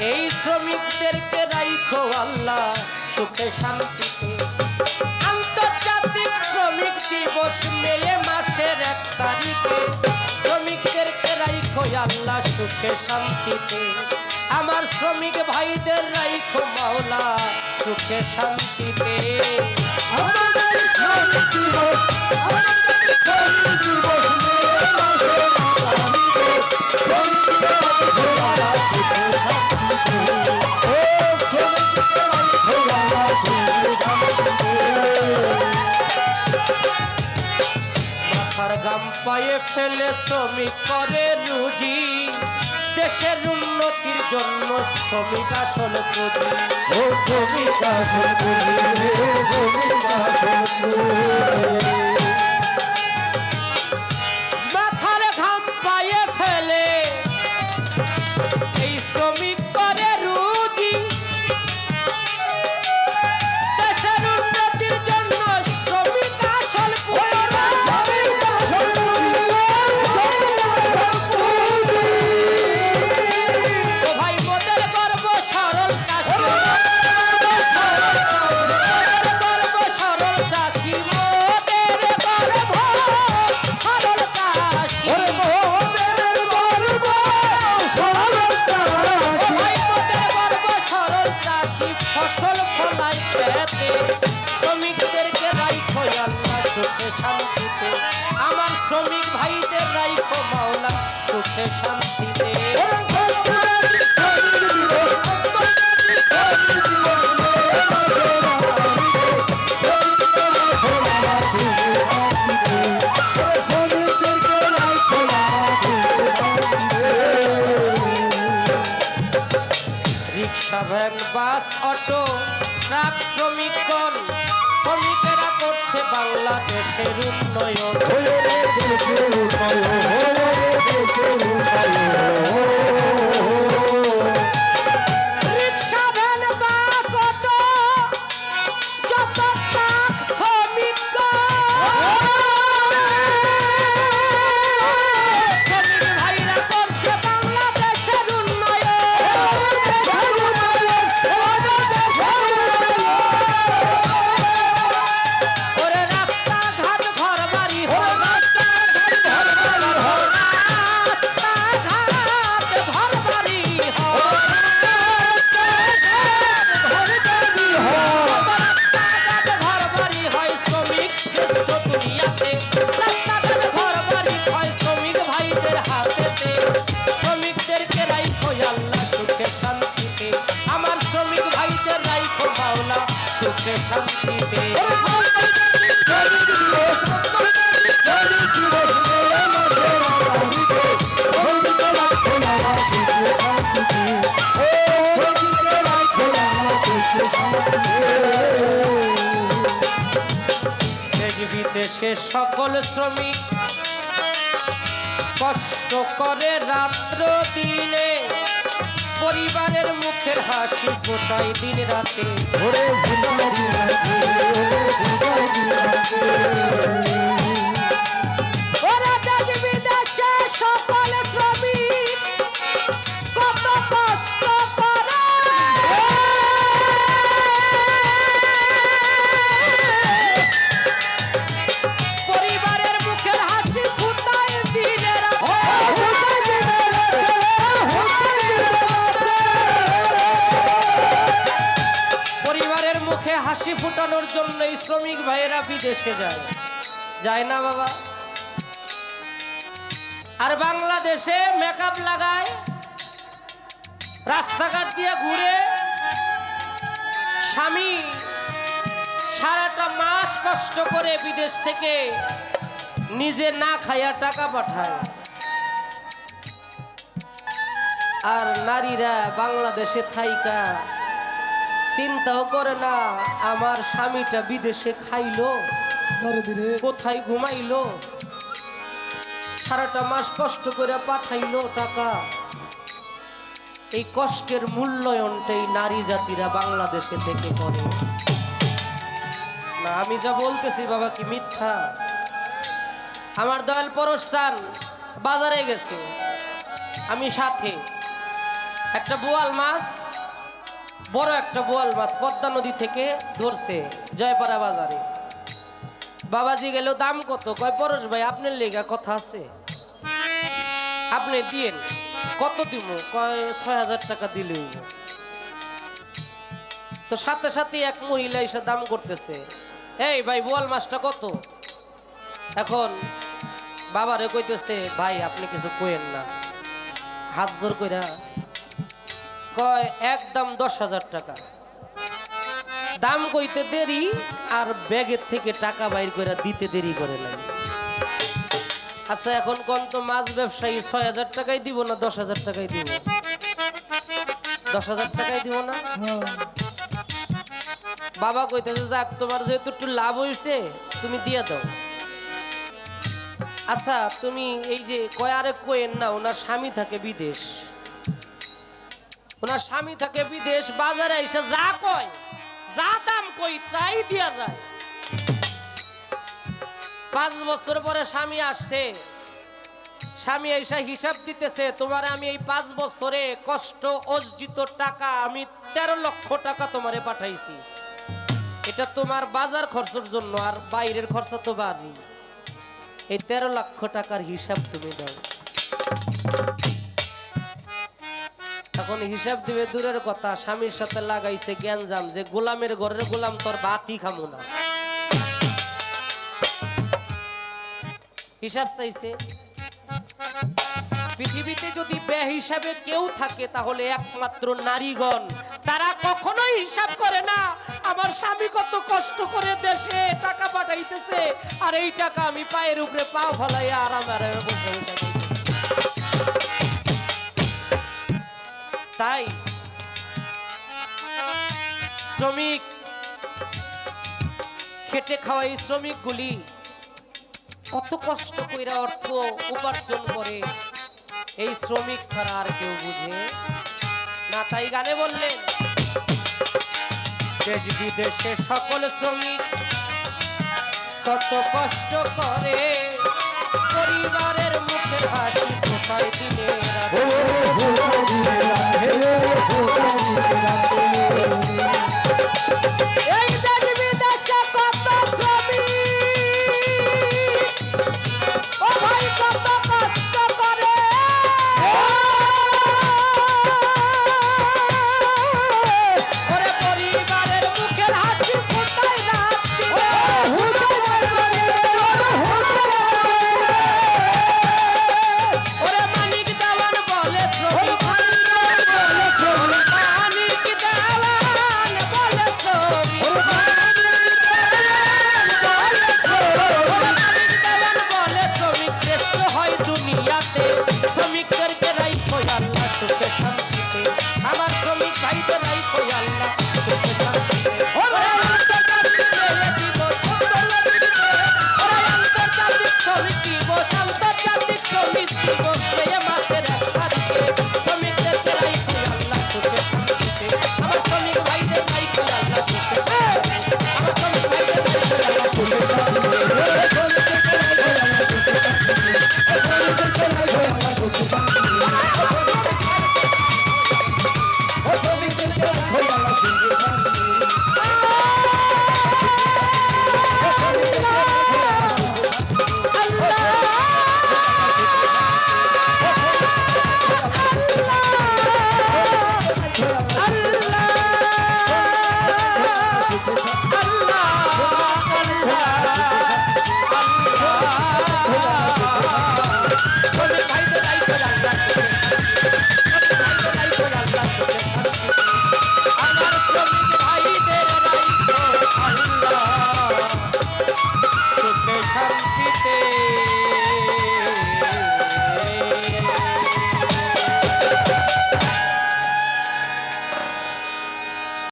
এই শ্রমিকদেরকে রাইখো আল্লাহ, সুখে শান্তিতে। আন্তর্জাতিক শ্রমিক দিবস মে মাসের এক তারিখে। শ্রমিকদেরকে রাইখো আল্লাহ, সুখে শান্তিতে। আমার শ্রমিক ভাইদের রাইখো মাওলা, সুখে শান্তিতে। আমাদের শ্রমিক দিবস আমাদের শ্রমিক মাথার গাম পায়ে ফেলে শ্রমিক করে রুজি। দেশের উন্নতির জন্য শ্রমিক আসল পুঁজি। ও শ্রমিক আসল পুঁজি, শ্রমিক আসল পুঁজি। Rickshaw van bus auto truck শ্রমিকগণ শ্রমিকেরা করছে বাংলাদেশের উন্নয়ন উন্নয়ন। সকল শ্রমিক কষ্ট করে রাত্র দিনে পরিবারের মুখের হাসি ফোটাই দিন রাতে। শ্রমিক ভাইয়েরা বিদেশে যায়। যায় না বাবা। আর বাংলাদেশে মেকআপ লাগায়, রাস্তাঘাট দিয়ে ঘুরে, স্বামী সারাটা মাস কষ্ট করে বিদেশ থেকে নিজে না খাইয়া টাকা পাঠায়। আর নারীরা বাংলাদেশে থাইকা চিন্তাও করে না আমার স্বামীটা বিদেশে খাইলো। কোথায় ঘুমাইলো? সারাটা মাস কষ্ট করে পাঠাইলো টাকা। এই কষ্টের মূল্যায়নটাই নারী জাতিরা বাংলাদেশে থেকে করে। না আমি যা বলতেছি বাবা কি মিথ্যা? আমার দয়াল পরস্থান বাজারে গেছে। আমি সাথে। একটা বোয়াল মাছ বড় একটা বোয়াল মাছ পদ্মা নদী থেকে ধরছে জয়পাড়া বাজারে। বাবাজি গেল, দাম কত? কয়, পরশ ভাই, আপনার লেগা কথা আছে। আপনি দিয়েন। কত দিব? কয়, ছয় হাজার টাকা দিলে। তো সাথে সাথে এক মহিলা এসে দাম করতেছে। এই ভাই বোয়াল মাছটা কত? এখন বাবারে কইতেছে, ভাই, আপনি কিছু কইেন না। হাত জোর কইরা কয়, একদম দশ হাজার টাকা। দাম কইতে দেরি আর ব্যাগের থেকে টাকা বাইর করে দিতে দেরি করে নাই। আচ্ছা এখন কোন তো মাছ ব্যবসায়ী ছয় হাজার টাকাই দিব না দশ হাজার টাকাই দিব? দশ হাজার টাকাই দিব না? বাবা কইতেছে, যাক, তোমার যেহেতু একটু লাভ হয়েছে তুমি দিয়ে দাও। আচ্ছা তুমি এই যে কয় আরে কোয়েন না, ওনার স্বামী থাকে বিদেশ। ওনার স্বামী থাকে বিদেশ বাজারে, এসে যা কয়, যা দাম কই তাই দিয়া যায়। পাঁচ বছর পরে স্বামী আসছে। স্বামী এসে হিসাব দিতেছে, তোমার আমি এই পাঁচ বছরে কষ্ট, অর্জিত টাকা, আমি তেরো লক্ষ টাকা তোমারে পাঠাইছি। এটা তোমার বাজার খরচের জন্য, আর বাইরের খরচ তো বাজি এই তেরো লক্ষ টাকার হিসাব তুমি দাও। এখন হিসাব দিবে, দূরের কথা স্বামীর সাথে লাগাইছে গ্যাঞ্জাম, যে গোলামের ঘরের গোলাম তোর বাতি খামু না। হিসাব চাইছে, পৃথিবীতে যদি বে হিসাবে কেউ থাকে, তাহলে একমাত্র নারীগণ। তারা কখনোই হিসাব করে না, আমার স্বামী কত কষ্ট করে দেশে টাকা পাঠাইতেছে, আর এই টাকা আমি পায়ের উপরে পা ফলাই আরাম আরামে বসে তাই শ্রমিক, খেটে খাওয়া এই শ্রমিকগুলি কত কষ্ট কইরা অর্থ উপার্জন করে, এই শ্রমিক ছাড়া আর কেউ বুঝে না। তাই গানে বললেন, দেশ বিদেশে সকল শ্রমিক কত কষ্ট করে, পরিবারের মুখে হাসি ফোটায় দিনে